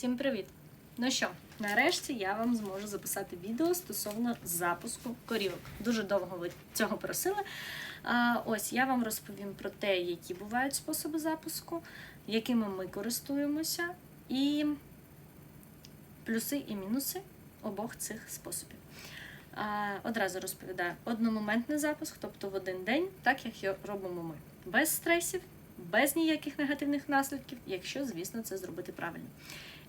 Всім привіт! Ну що, нарешті я вам зможу записати відео стосовно запуску корівок. Дуже довго ви цього просили. Ось я вам розповім про те, які бувають способи запуску, якими ми користуємося, і плюси і мінуси обох цих способів. Одразу розповідаю одномоментний запуск, тобто в один день, так як його робимо ми, без стресів, без ніяких негативних наслідків, якщо, звісно, це зробити правильно.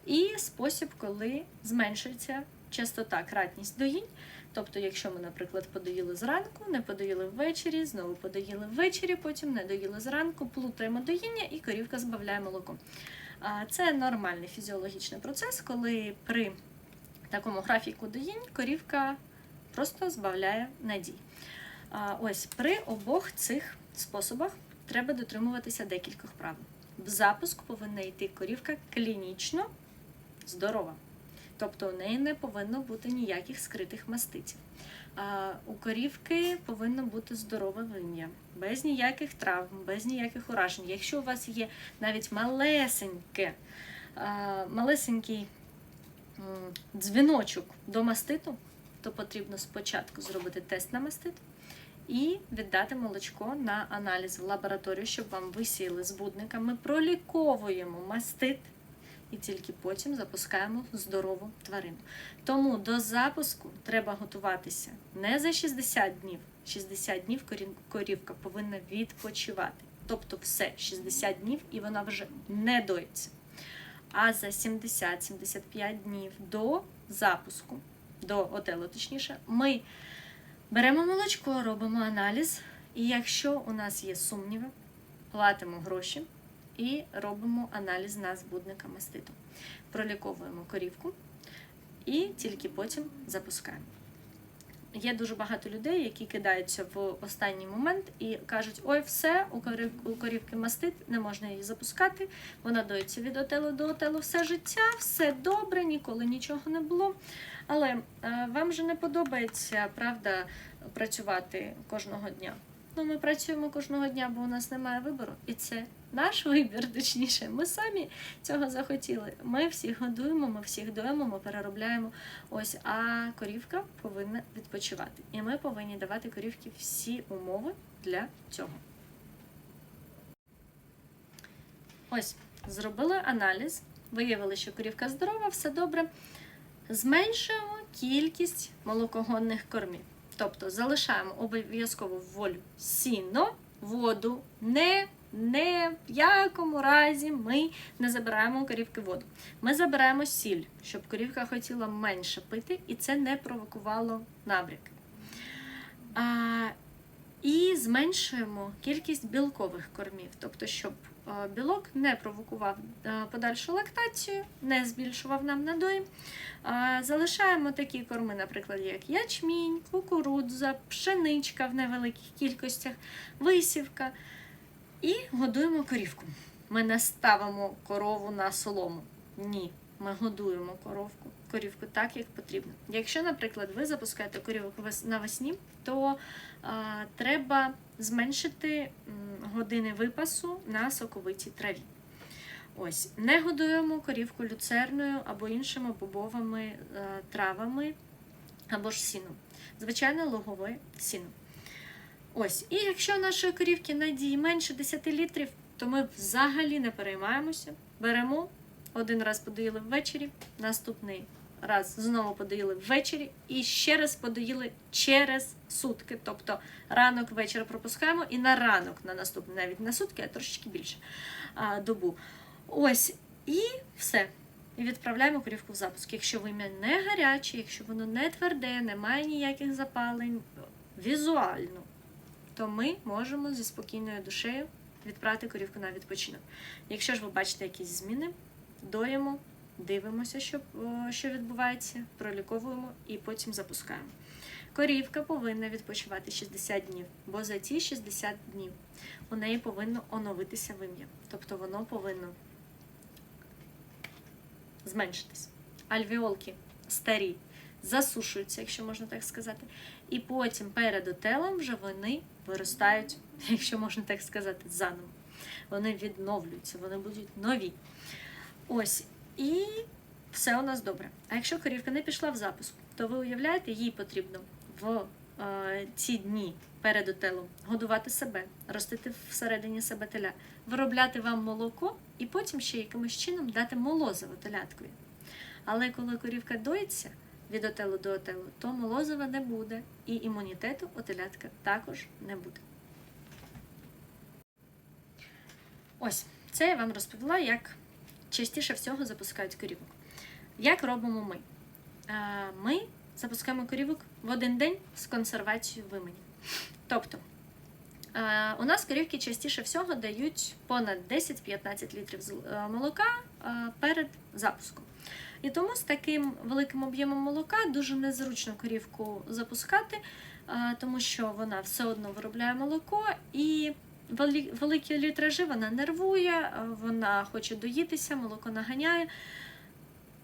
І спосіб, коли зменшується частота, кратність доїнь. Тобто, якщо ми, наприклад, подоїли зранку, не подоїли ввечері, знову подоїли ввечері, потім не доїли зранку, плутаємо доїння і корівка збавляє молоко. Це нормальний фізіологічний процес, коли при такому графіку доїнь корівка просто збавляє надій. Ось при обох цих способах треба дотримуватися декількох правил. В запуск повинна йти корівка клінічно здорова. Тобто у неї не повинно бути ніяких скритих маститів. А, у корівки повинно бути здорове вим'я, без ніяких травм, без ніяких уражень. Якщо у вас є навіть малесеньке, малесенький дзвіночок до маститу, то потрібно спочатку зробити тест на мастит і віддати молочко на аналіз в лабораторію, щоб вам висіяли збудника. Ми проліковуємо мастит і тільки потім запускаємо здорову тварину. Тому до запуску треба готуватися не за 60 днів. 60 днів корівка повинна відпочивати. Тобто все 60 днів і вона вже не доїться. А за 70-75 днів до запуску, до отелу, точніше, ми беремо молочко, робимо аналіз, і якщо у нас є сумніви, платимо гроші і робимо аналіз на збудника маститу. Проліковуємо корівку і тільки потім запускаємо. Є дуже багато людей, які кидаються в останній момент і кажуть: ой, все, у корівки мастит, не можна її запускати. Вона доїться від отелу до отелу все життя, все добре, ніколи нічого не було. Але е, вам же не подобається, правда, працювати кожного дня. Ну, ми працюємо кожного дня, бо у нас немає вибору. І це наш вибір, точніше. Ми самі цього захотіли. Ми всіх годуємо, ми всіх доїмо, ми переробляємо. Ось, а корівка повинна відпочивати. І ми повинні давати корівці всі умови для цього. Ось, зробили аналіз, виявили, що корівка здорова, все добре. Зменшуємо кількість молокогонних кормів. Тобто залишаємо обов'язково волю сіно, воду, не, не в якому разі ми не забираємо у корівки воду. Ми забираємо сіль, щоб корівка хотіла менше пити, і це не провокувало набряки. А, і зменшуємо кількість білкових кормів, тобто, щоб білок не провокував е, подальшу лактацію, не збільшував нам надої. Залишаємо такі корми, наприклад, як ячмінь, кукурудза, пшеничка в невеликих кількостях, висівка. І годуємо корівку. Ми не ставимо корову на солому. Ні, ми годуємо коровку, корівку так, як потрібно. Якщо, наприклад, ви запускаєте корівок вес- навесні, то а, треба зменшити години випасу на соковитій траві. Ось, не годуємо корівку люцерною або іншими бобовими е, травами або ж сіном. Звичайно, лугове сіно. Ось, і якщо нашої корівки надії менше 10 літрів, то ми взагалі не переймаємося. Беремо, один раз подоїли ввечері, наступний раз знову подоїли ввечері і ще раз подоїли через сутки. Тобто ранок, вечір пропускаємо і на ранок, на наступний, навіть на сутки, а трошечки більше а, добу. Ось, і все. І відправляємо корівку в запуск. Якщо вим'я не гаряче, якщо воно не тверде, немає ніяких запалень візуально, то ми можемо зі спокійною душею відправити корівку на відпочинок. Якщо ж ви бачите якісь зміни, доїмо, дивимося, що, що відбувається, проліковуємо і потім запускаємо. Корівка повинна відпочивати 60 днів, бо за ці 60 днів у неї повинно оновитися вим'я. Тобто воно повинно зменшитись. Альвіолки старі засушуються, якщо можна так сказати. І потім перед отелем вже вони виростають, якщо можна так сказати, заново. Вони відновлюються, вони будуть нові. Ось. І все у нас добре. А якщо корівка не пішла в запуск, то ви уявляєте, їй потрібно в е, ці дні перед отелом годувати себе, ростити всередині себе теля, виробляти вам молоко і потім ще якимось чином дати молозиво теляткові. Але коли корівка доїться від отелу до отелу, то молозива не буде, і імунітету у телятка також не буде. Ось, це я вам розповіла, як частіше всього запускають корівок. Як робимо ми? Е, Ми запускаємо корівок в один день з консервацією вимені. Тобто, е, у нас корівки частіше всього дають понад 10-15 літрів е, молока перед запуском. І тому з таким великим об'ємом молока дуже незручно корівку запускати, тому що вона все одно виробляє молоко і великі літражі вона нервує, вона хоче доїтися, молоко наганяє.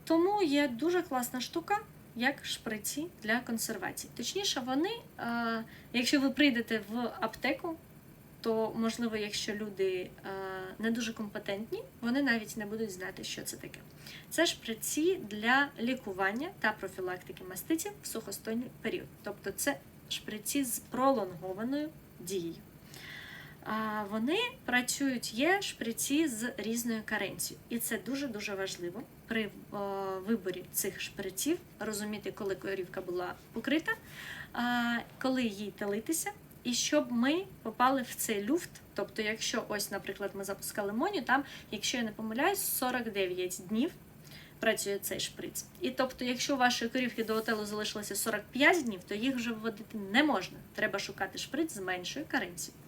Тому є дуже класна штука, як шприці для консервації. Точніше, вони, е, якщо ви прийдете в аптеку, то можливо, якщо люди е, не дуже компетентні, вони навіть не будуть знати, що це таке. Це шприці для лікування та профілактики маститів в сухостойний період. Тобто це шприці з пролонгованою дією. Вони працюють, є шприці з різною каренцією. І це дуже-дуже важливо при е, виборі цих шприців розуміти, коли корівка була покрита, коли їй телитися, і щоб ми попали в цей люфт. Тобто, якщо ось, наприклад, ми запускали моню, там, якщо я не помиляюсь, 49 днів працює цей шприц. І тобто, якщо у вашої корівки до отелу залишилося 45 днів, то їх вже вводити не можна. Треба шукати шприц з меншою каренцією.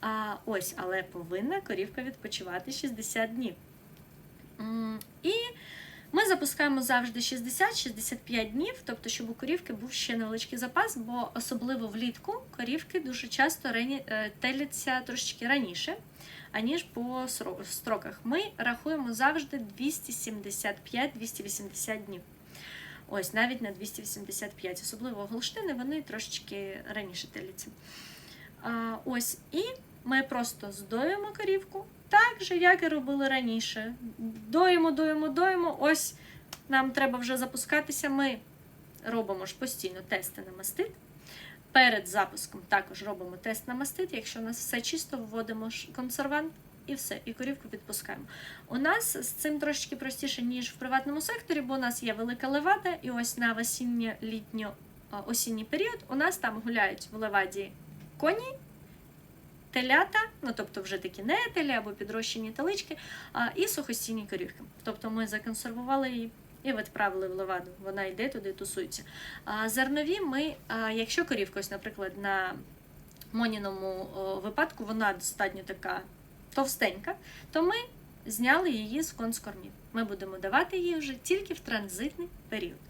А, ось, але повинна корівка відпочивати 60 днів. І ми запускаємо завжди 60-65 днів, тобто, щоб у корівки був ще невеличкий запас, бо особливо влітку корівки дуже часто е, теляться трошечки раніше, аніж по строках. Ми рахуємо завжди 275-280 днів. Ось, навіть на 285, особливо голштини, вони трошечки раніше теляться. Ось, і ми просто здоїмо корівку, так же, як і робили раніше. Доїмо, доїмо, доїмо. Ось нам треба вже запускатися. Ми робимо ж постійно тести на мастит. Перед запуском також робимо тест на мастит. Якщо у нас все чисто, вводимо консервант і все, і корівку підпускаємо. У нас з цим трошечки простіше, ніж в приватному секторі, бо у нас є велика левада, і ось на осінньо-літньо-осінній період у нас там гуляють в леваді коні, телята, ну тобто вже такі не телі або підрощені талички, а, і сухостійні корівки. Тобто ми законсервували її і відправили в леваду. Вона йде туди, тусується. А зернові ми, а, якщо корівка, ось, наприклад, на моніному о, випадку вона достатньо така товстенька, то ми зняли її з конскормів. Ми будемо давати її вже тільки в транзитний період.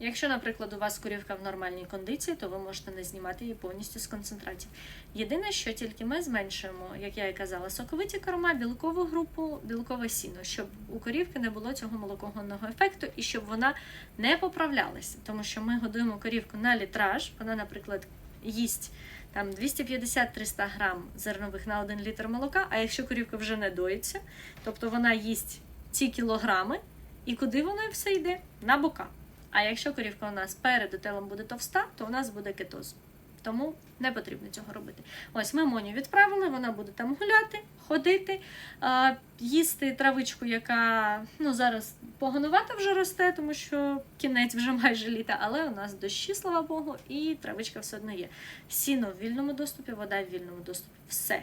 Якщо, наприклад, у вас корівка в нормальній кондиції, то ви можете не знімати її повністю з концентратів. Єдине, що тільки ми зменшуємо, як я і казала, соковиті корма, білкову групу, білкове сіно, щоб у корівки не було цього молокогонного ефекту і щоб вона не поправлялася. Тому що ми годуємо корівку на літраж, вона, наприклад, їсть там 250-300 грам зернових на 1 літр молока. А якщо корівка вже не доїться, тобто вона їсть ці кілограми, і куди воно все йде? На бока. А якщо корівка у нас перед отелом буде товста, то у нас буде кетоз. Тому не потрібно цього робити. Ось ми Моню відправили, вона буде там гуляти, ходити, їсти травичку, яка ну, зараз поганувата вже росте, тому що кінець вже майже літа, але у нас дощі, слава Богу, і травичка все одно є. Сіно в вільному доступі, вода в вільному доступі. Все.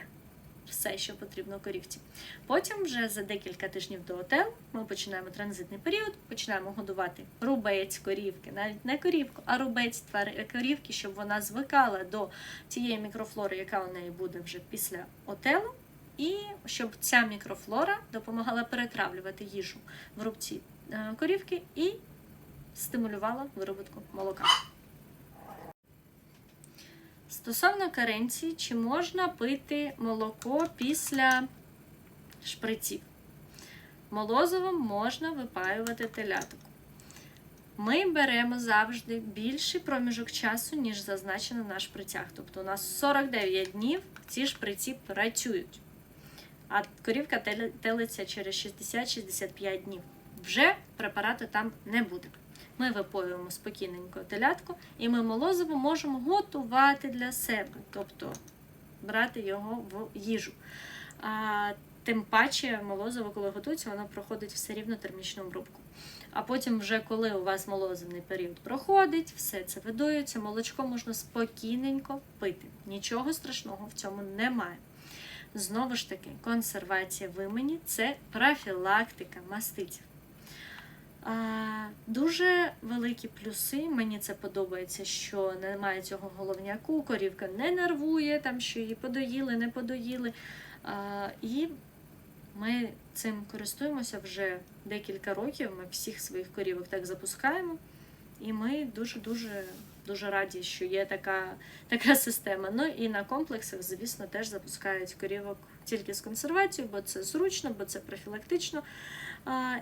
Все, що потрібно корівці. Потім, вже за декілька тижнів до отелу, ми починаємо транзитний період, починаємо годувати рубець корівки, навіть не корівку, а рубець корівки, щоб вона звикала до тієї мікрофлори, яка у неї буде вже після отелу, і щоб ця мікрофлора допомагала перетравлювати їжу в рубці е, корівки і стимулювала вироботку молока. Стосовно каренції, чи можна пити молоко після шприців? Молозивом можна випаювати теляток. Ми беремо завжди більший проміжок часу, ніж зазначено на шприцях. Тобто у нас 49 днів ці шприці працюють. а корівка телиться через 60-65 днів. Вже препарату там не буде. Ми випоюємо спокійненько телятку, і ми молозиво можемо готувати для себе, тобто брати його в їжу. А, тим паче молозиво, коли готується, воно проходить все рівно термічну обробку. А потім, вже коли у вас молозивний період проходить, все це видується, молочко можна спокійненько пити. Нічого страшного в цьому немає. Знову ж таки, консервація вимені це профілактика маститів. Дуже великі плюси. Мені це подобається, що немає цього головняку, корівка не нервує, там що її подоїли, не подоїли. І ми цим користуємося вже декілька років. Ми всіх своїх корівок так запускаємо. І ми дуже-дуже дуже раді, що є така, така система. Ну і на комплексах, звісно, теж запускають корівок тільки з консервацією, бо це зручно, бо це профілактично.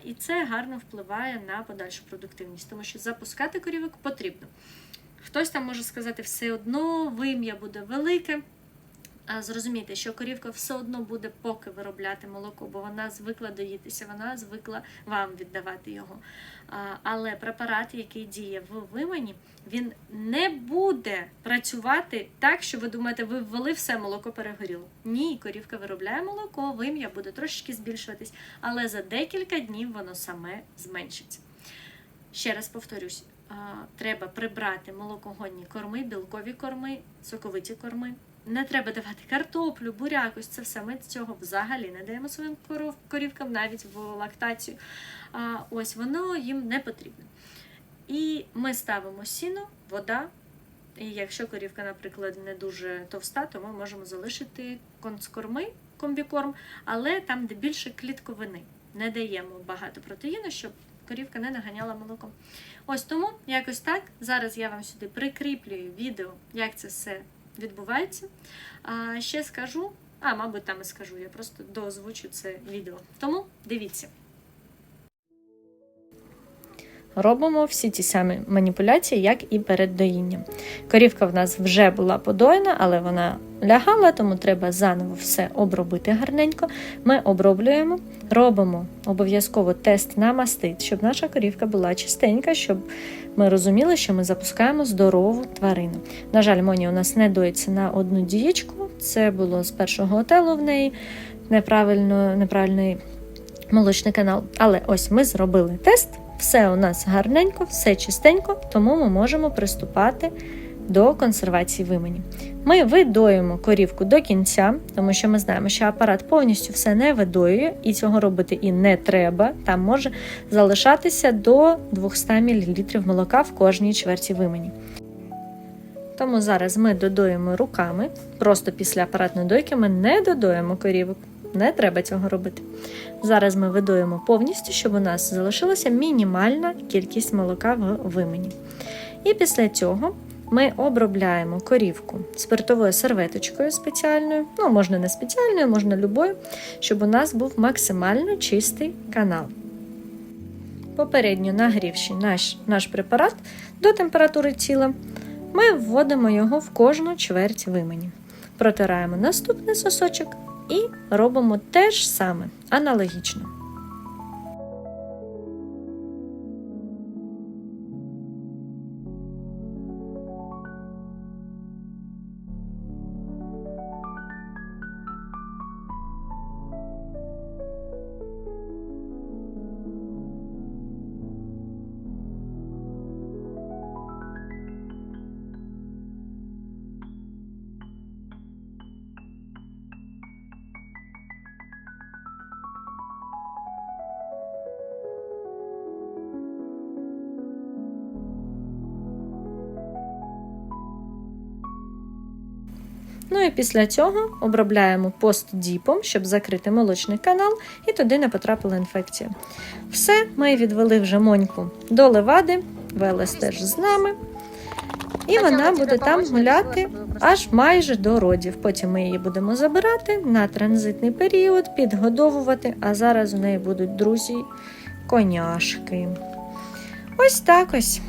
І це гарно впливає на подальшу продуктивність, тому що запускати корівок потрібно. Хтось там може сказати, все одно вим'я буде велике. А зрозумійте, що корівка все одно буде поки виробляти молоко, бо вона звикла доїтися, вона звикла вам віддавати його. Але препарат, який діє в вимені, він не буде працювати так, що ви думаєте, ви ввели все, молоко перегоріло. Ні, корівка виробляє молоко, вим'я буде трошечки збільшуватись, але за декілька днів воно саме зменшиться. Ще раз повторюсь, треба прибрати молокогонні корми, білкові корми, соковиті корми. Не треба давати картоплю, буряк, це все. Ми цього взагалі не даємо своїм корівкам навіть в лактацію. А, ось воно їм не потрібно. І ми ставимо сіно, вода. І якщо корівка, наприклад, не дуже товста, то ми можемо залишити концкорми, комбікорм, але там, де більше клітковини. Не даємо багато протеїну, щоб корівка не наганяла молоком. Ось тому якось так. Зараз я вам сюди прикріплюю відео, як це все відбувається. А ще скажу, а мабуть, там і скажу, я просто доозвучу це відео. Тому дивіться. Робимо всі ті самі маніпуляції, як і перед доїнням. Корівка в нас вже була подоєна, але вона лягала, тому треба заново все обробити гарненько. Ми оброблюємо, робимо обов'язково тест на мастит, щоб наша корівка була чистенька, щоб ми розуміли, що ми запускаємо здорову тварину. На жаль, Моні у нас не доїться на одну дієчку. Це було з першого готелу в неї неправильно, неправильний молочний канал. Але ось ми зробили тест. Все у нас гарненько, все чистенько, тому ми можемо приступати до консервації вимені. Ми видоїмо корівку до кінця, тому що ми знаємо, що апарат повністю все не видоює, і цього робити і не треба. Там може залишатися до 200 мл молока в кожній чверті вимені. Тому зараз ми додоїмо руками. Просто після апаратної дойки ми не додоїмо корівок. Не треба цього робити. Зараз ми видоїмо повністю, щоб у нас залишилася мінімальна кількість молока в вимені. І після цього ми обробляємо корівку спиртовою серветочкою спеціальною, ну, можна не спеціальною, можна любою, щоб у нас був максимально чистий канал. Попередньо нагрівши наш, наш препарат до температури тіла, ми вводимо його в кожну чверть вимені. Протираємо наступний сосочок і робимо те ж саме аналогічно. І після цього обробляємо постдіпом, щоб закрити молочний канал, і туди не потрапила інфекція. Все, ми відвели вже моньку до левади, Велес теж з нами. І вона буде там гуляти аж майже до родів. Потім ми її будемо забирати на транзитний період, підгодовувати, а зараз у неї будуть друзі коняшки. Ось так ось.